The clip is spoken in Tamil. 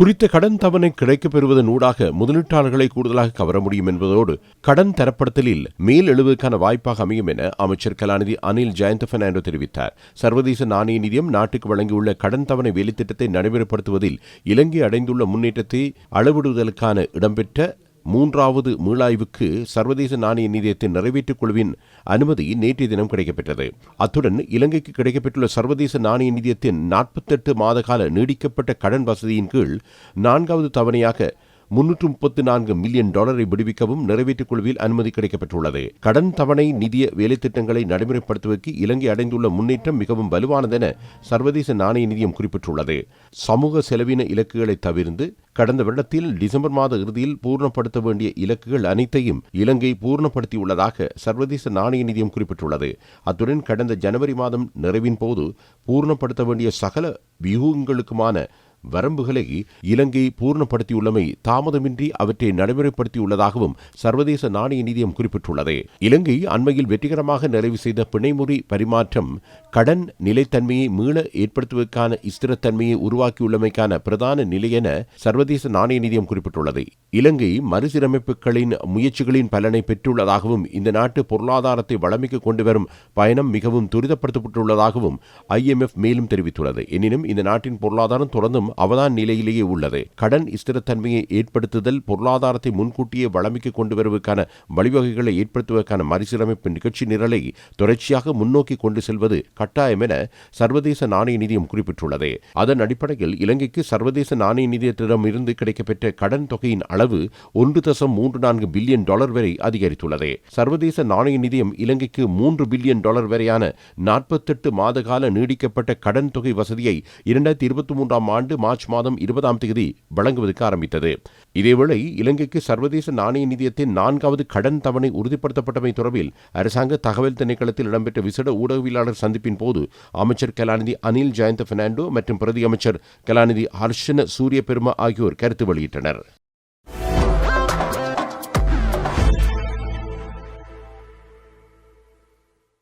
குறித்த கடன் தவணை கிடைக்கப் பெறுவதன் ஊடாக முதலீட்டாளர்களை கூடுதலாக கவர முடியும் என்பதோடு கடன் தரப்படுத்தலில் மேல் எழுவதற்கான வாய்ப்பாக அமையும் என அமைச்சர் கலாநிதி அனில் ஜெயந்த பெர்னாண்டோ தெரிவித்தார். சர்வதேச நாணய நிதியம் நாட்டுக்கு வழங்கியுள்ள கடன் தவணை வேலைத்திட்டத்தை நடைமுறைப்படுத்துவதில் இலங்கை அடைந்துள்ள முன்னேற்றத்தை அளவிடுவதற்கான இடம்பெற்ற மூன்றாவது மீளாய்வுக்கு சர்வதேச நாணய நிதியத்தின் நிறைவேற்றுக் குழுவின் அனுமதி நேற்றைய தினம் கிடைக்கப்பெற்றது. அத்துடன் இலங்கைக்கு கிடைக்கப்பெற்றுள்ள சர்வதேச நாணய நிதியத்தின் நாற்பத்தெட்டு மாத கால நீடிக்கப்பட்ட கடன் வசதியின் கீழ் நான்காவது தவணையாக முன்னூற்று முப்பத்து நான்கு மில்லியன் டாலரை விடுவிக்கவும் நிறைவேற்றுக் குழுவில் அனுமதி கிடைக்கப்பட்டுள்ளது. கடன் தவணை நிதிய வேலைத்திட்டங்களை நடைமுறைப்படுத்துவதற்கு இலங்கை அடைந்துள்ள முன்னேற்றம் மிகவும் வலுவானதென சர்வதேச நாணய நிதியம் குறிப்பிட்டுள்ளது. சமூக செலவின இலக்குகளை தவிர்த்து கடந்த வருடத்தில் டிசம்பர் மாத இறுதியில் பூர்ணப்படுத்த வேண்டிய இலக்குகள் அனைத்தையும் இலங்கை பூர்ணப்படுத்தியுள்ளதாக சர்வதேச நாணய நிதியம் குறிப்பிட்டுள்ளது. அத்துடன் கடந்த ஜனவரி மாதம் நிறைவின் போது பூர்ணப்படுத்த வேண்டிய சகல வியூகங்களுக்குமான வரம்புகளை இலங்கை பூர்ணப்படுத்தியுள்ளமை தாமதமின்றி அவற்றை நடைமுறைப்படுத்தியுள்ளதாகவும் சர்வதேச நாணய நிதியம் குறிப்பிட்டுள்ளது. இலங்கை அண்மையில் வெற்றிகரமாக நிறைவு செய்த பிணைமுறை பரிமாற்றம் கடன் நிலைத்தன்மையை மீள ஏற்படுத்துவதற்கான ஸ்திரத்தன்மையை உருவாக்கியுள்ளமைக்கான பிரதான நிலை என சர்வதேச நாணய நிதியம் குறிப்பிட்டுள்ளது. இலங்கை மறுசீரமைப்புகளின் முயற்சிகளின் பலனை பெற்றுள்ளதாகவும் இந்த நாட்டு பொருளாதாரத்தை வளமிக்க கொண்டு வரும் பயணம் மிகவும் துரிதப்படுத்தப்பட்டுள்ளதாகவும் ஐஎம்எஃப் மேலும் தெரிவித்துள்ளது. எனினும் இந்த நாட்டின் பொருளாதாரம் தொடர்ந்தும் அவதான் நிலையிலேயே உள்ளது. கடன் ஸ்திரத்தன்மையை ஏற்படுத்துதல் பொருளாதாரத்தை முன்கூட்டியே வளமிக்க கொண்டு வருவதற்கான வழிவகைகளை ஏற்படுத்துவதற்கான மறுசீரமைப்பு நிகழ்ச்சி நிரலை தொடர்ச்சியாக முன்னோக்கி கொண்டு செல்வது கட்டாயம் என சர்வதேச நாணய நிதியம் குறிப்பிட்டுள்ளது. அதன் அடிப்படையில் இலங்கைக்கு சர்வதேச நாணய நிதியத்திடம் இருந்து கிடைக்கப்பெற்ற கடன் தொகையின் அளவு ஒன்று தசம் மூன்று நான்கு பில்லியன் டாலர் வரை அதிகரித்துள்ளது. சர்வதேச நாணய நிதியம் இலங்கைக்கு மூன்று பில்லியன் டாலர் வரையான நாற்பத்தெட்டு மாத கால நீடிக்கப்பட்ட கடன் தொகை வசதியை இரண்டாயிரத்தி இருபத்தி மூன்றாம் ஆண்டு மார்ச் மாதம் இருபதாம் தேதி வழங்குவதற்கு ஆரம்பித்தது. இதேவேளை இலங்கைக்கு சர்வதேச நாணய நிதியத்தின் நான்காவது கடன் தவணை உறுதிப்படுத்தப்பட்டமை தொடர்பில் அரசாங்க தகவல் திணைக்களத்தில் இடம்பெற்ற விசேட ஊடகவியலாளர் சந்திப்பின் போது அமைச்சர் கலாநிதி அனில் ஜெயந்த பெர்னாண்டோ மற்றும் பிரதி அமைச்சர் கலாநிதி ஹர்ஷன சூரிய பெருமா ஆகியோர் கருத்து வெளியிட்டனர்.